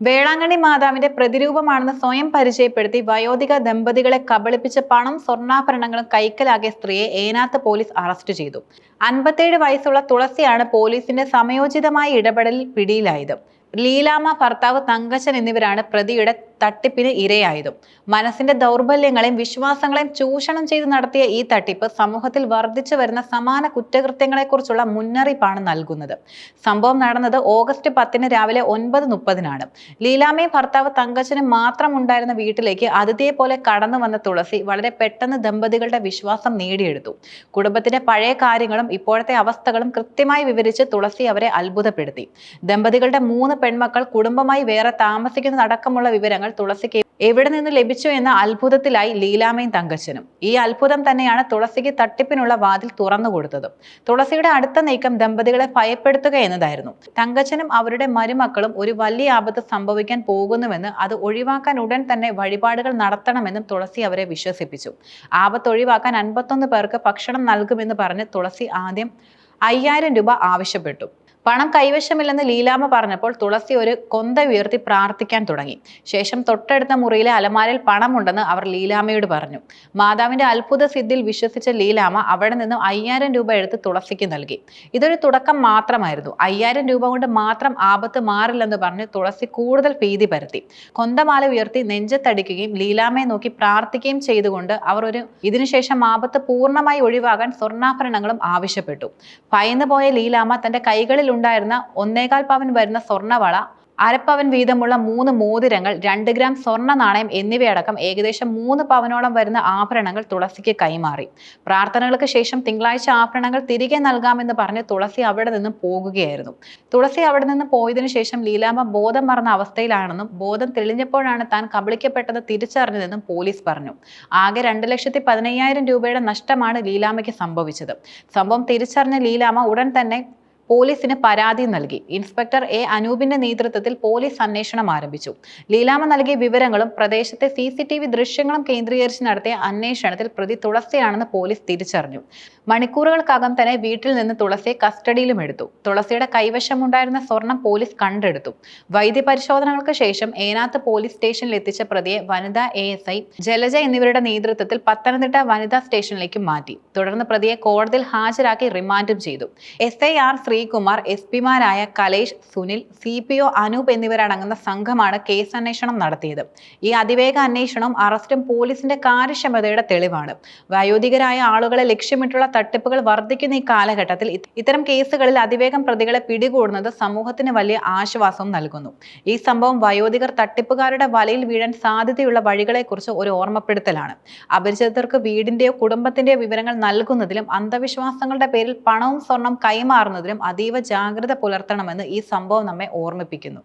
വേളാങ്കണ്ണി മാതാവിന്റെ പ്രതിരൂപമാണെന്ന് സ്വയം പരിചയപ്പെടുത്തി വയോധിക ദമ്പതികളെ കബളിപ്പിച്ച പണം സ്വർണാഭരണങ്ങളും കൈക്കലാക്കിയ സ്ത്രീയെ ഏനാത്ത് പോലീസ് അറസ്റ്റ് ചെയ്തു. അൻപത്തേഴ് വയസ്സുള്ള തുളസിയാണ് പോലീസിന്റെ സമയോചിതമായ ഇടപെടലിൽ പിടിയിലായത്. ലീലാമ്മ ഭർത്താവ് തങ്കച്ചൻ എന്നിവരാണ് പ്രതിയുടെ തട്ടിപ്പിന് ഇരയായതും. മനസ്സിന്റെ ദൗർബല്യങ്ങളെയും വിശ്വാസങ്ങളെയും ചൂഷണം ചെയ്ത് നടത്തിയ ഈ തട്ടിപ്പ് സമൂഹത്തിൽ വർദ്ധിച്ചു വരുന്ന സമാന കുറ്റകൃത്യങ്ങളെക്കുറിച്ചുള്ള മുന്നറിയിപ്പാണ് നൽകുന്നത്. സംഭവം നടന്നത് ഓഗസ്റ്റ് പത്തിന് രാവിലെ ഒൻപത് മുപ്പതിനാണ്. ലീലാമ്മയും ഭർത്താവ് തങ്കച്ചന് മാത്രം ഉണ്ടായിരുന്ന വീട്ടിലേക്ക് അതിഥിയെ പോലെ കടന്നു വന്ന തുളസി വളരെ പെട്ടെന്ന് ദമ്പതികളുടെ വിശ്വാസം നേടിയെടുത്തു. കുടുംബത്തിന്റെ പഴയ കാര്യങ്ങളും ഇപ്പോഴത്തെ അവസ്ഥകളും കൃത്യമായി വിവരിച്ച് തുളസി അവരെ അത്ഭുതപ്പെടുത്തി. ദമ്പതികളുടെ മൂന്ന് പെൺമക്കൾ കുടുംബമായി വേറെ താമസിക്കുന്നതടക്കമുള്ള വിവരങ്ങൾ തുളസിക്ക് എവിടെ നിന്ന് ലഭിച്ചു എന്ന അത്ഭുതത്തിലായി ലീലാമയും തങ്കച്ചനും. ഈ അത്ഭുതം തന്നെയാണ് തുളസിക്ക് തട്ടിപ്പിനുള്ള വാതിൽ തുറന്നു കൊടുത്തത്. തുളസിയുടെ അടുത്ത നീക്കം ദമ്പതികളെ ഭയപ്പെടുത്തുക എന്നതായിരുന്നു. തങ്കച്ചനും അവരുടെ മരുമക്കളും ഒരു വലിയ ആപത്ത് സംഭവിക്കാൻ പോകുന്നുവെന്ന് അത് ഒഴിവാക്കാൻ ഉടൻ തന്നെ വഴിപാടുകൾ നടത്തണമെന്നും തുളസി അവരെ വിശ്വസിപ്പിച്ചു. ആപത്ത് ഒഴിവാക്കാൻ അൻപത്തൊന്ന് പേർക്ക് ഭക്ഷണം നൽകുമെന്ന് പറഞ്ഞ് തുളസി ആദ്യം അയ്യായിരം രൂപ ആവശ്യപ്പെട്ടു. പണം കൈവശമില്ലെന്ന് ലീലാമ്മ പറഞ്ഞപ്പോൾ തുളസി ഒരു കൊന്ത ഉയർത്തി പ്രാർത്ഥിക്കാൻ തുടങ്ങി. ശേഷം തൊട്ടടുത്ത മുറിയിലെ അലമാരയിൽ പണമുണ്ടെന്ന് അവർ ലീലാമ്മയോട് പറഞ്ഞു. മാതാവിന്റെ അത്ഭുത സിദ്ധിയിൽ വിശ്വസിച്ച ലീലാമ്മ അവിടെ നിന്നും അയ്യായിരം രൂപ എടുത്ത് തുളസിക്ക് നൽകി. ഇതൊരു തുടക്കം മാത്രമായിരുന്നു. അയ്യായിരം രൂപ കൊണ്ട് മാത്രം ആപത്ത് മാറില്ലെന്ന് പറഞ്ഞ് തുളസി കൂടുതൽ ഭീതി പരത്തി. കൊന്തമാല ഉയർത്തി നെഞ്ചത്തടിക്കുകയും ലീലാമ്മയെ നോക്കി പ്രാർത്ഥിക്കുകയും ചെയ്തുകൊണ്ട് അവർ ഒരു ഇതിനുശേഷം ആപത്ത് പൂർണമായി ഒഴിവാകാൻ സ്വർണാഭരണങ്ങളും ആവശ്യപ്പെട്ടു. പയന്നുപോയ ലീലാമ്മ തന്റെ കൈകളിൽ ഉണ്ടായിരുന്ന ഒന്നേകാൽ പവൻ വരുന്ന സ്വർണവള അരപ്പവൻ വീതമുള്ള മൂന്ന് മോതിരങ്ങൾ രണ്ട് ഗ്രാം സ്വർണ നാണയം എന്നിവയടക്കം ഏകദേശം മൂന്ന് പവനോളം വരുന്ന ആഭരണങ്ങൾ തുളസിക്ക് കൈമാറി. പ്രാർത്ഥനകൾക്ക് ശേഷം തിങ്കളാഴ്ച ആഭരണങ്ങൾ തിരികെ നൽകാമെന്ന് പറഞ്ഞ് തുളസി അവിടെ നിന്ന് പോകുകയായിരുന്നു. തുളസി അവിടെ നിന്ന് പോയതിനു ശേഷം ലീലാമ്മ ബോധം മറന്ന അവസ്ഥയിലാണെന്നും ബോധം തെളിഞ്ഞപ്പോഴാണ് താൻ കബളിക്കപ്പെട്ടത് തിരിച്ചറിഞ്ഞതെന്നും പോലീസ് പറഞ്ഞു. ആകെ രണ്ട് ലക്ഷത്തി പതിനയ്യായിരം രൂപയുടെ നഷ്ടമാണ് ലീലാമ്മയ്ക്ക് സംഭവിച്ചത്. സംഭവം തിരിച്ചറിഞ്ഞ ലീലാമ്മ ഉടൻ തന്നെ പോലീസിന് പരാതി നൽകി. ഇൻസ്പെക്ടർ എ അനൂപിന്റെ നേതൃത്വത്തിൽ പോലീസ് അന്വേഷണം ആരംഭിച്ചു. ലീലാമ നൽകിയ വിവരങ്ങളും പ്രദേശത്തെ സി സി ടി വി ദൃശ്യങ്ങളും കേന്ദ്രീകരിച്ച് നടത്തിയ അന്വേഷണത്തിൽ പ്രതി തുളസിയാണെന്ന് പോലീസ് തിരിച്ചറിഞ്ഞു. മണിക്കൂറുകൾക്കകം തന്നെ വീട്ടിൽ നിന്ന് തുളസിയെ കസ്റ്റഡിയിലും എടുത്തു. തുളസിയുടെ കൈവശമുണ്ടായിരുന്ന സ്വർണം പോലീസ് കണ്ടെടുത്തു. വൈദ്യപരിശോധനകൾക്ക് ശേഷം ഏനാത്ത് പോലീസ് സ്റ്റേഷനിൽ എത്തിച്ച പ്രതിയെ വനിതാ എ എസ് ഐ ജലജ എന്നിവരുടെ നേതൃത്വത്തിൽ പത്തനംതിട്ട വനിതാ സ്റ്റേഷനിലേക്ക് മാറ്റി. തുടർന്ന് പ്രതിയെ കോടതിയിൽ ഹാജരാക്കി റിമാൻഡും ചെയ്തു. S I R Sreekumar S പിമാരായ Kalesh Sunil C P O Anoop എന്നിവരടങ്ങുന്ന സംഘമാണ് കേസ് അന്വേഷണം നടത്തിയത്. ഈ അതിവേഗ അന്വേഷണം അറസ്റ്റും പോലീസിന്റെ കാര്യക്ഷമതയുടെ തെളിവാണ്. വയോധികരായ ആളുകളെ ലക്ഷ്യമിട്ടുള്ള തട്ടിപ്പുകൾ വർദ്ധിക്കുന്ന ഈ കാലഘട്ടത്തിൽ ഇത്തരം കേസുകളിൽ അതിവേഗം പ്രതികളെ പിടികൂടുന്നത് സമൂഹത്തിന് വലിയ ആശ്വാസവും നൽകുന്നു. ഈ സംഭവം വയോധികർ തട്ടിപ്പുകാരുടെ വലയിൽ വീഴാൻ സാധ്യതയുള്ള വഴികളെക്കുറിച്ച് ഒരു ഓർമ്മപ്പെടുത്തലാണ്. അപരിചിതർക്ക് വീടിന്റെയോ കുടുംബത്തിന്റെയോ വിവരങ്ങൾ നൽകുന്നതിലും അന്ധവിശ്വാസങ്ങളുടെ പേരിൽ പണവും സ്വർണം കൈമാറുന്നതിലും അതീവ ജാഗ്രത പുലർത്തണമെന്ന് ഈ സംഭവം നമ്മെ ഓർമ്മിപ്പിക്കുന്നു.